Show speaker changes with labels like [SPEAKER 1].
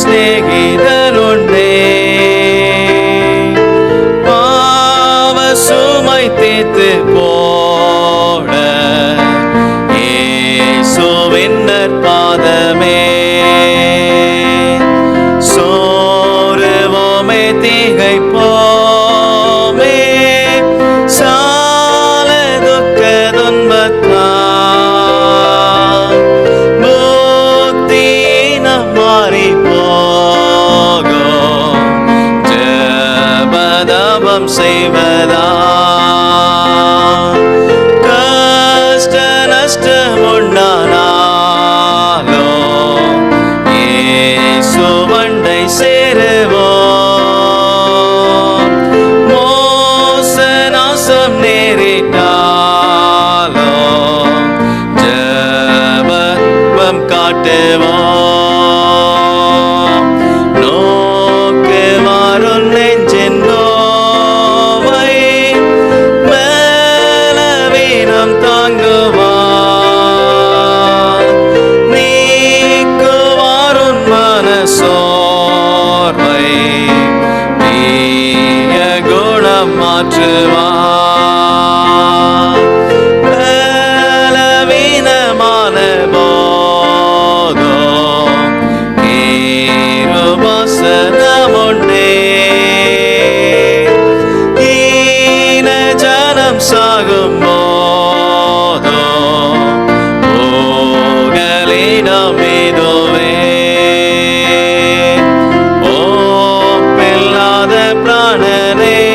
[SPEAKER 1] சிநேகிதருண்டே பாவ சுமை தீர்த்து போட இயேசுவின் பாதமே சோறுவோமே தீகை போ செய்வதா? கஷ்ட நஷ்டம் உண்டானாலோ? இயேசுவண்டை சேருவோம். மோச நாசம் நேரிட்டாலோ? ஜபம் காட்டுவோம். மாற்றுவார். பலவீனமான போதும் இருவசனமுண்டே ஈன ஜனம் சாகும் போதும் போகலிடம் இதுவே. ஓப்பில்லாத பிராணனே.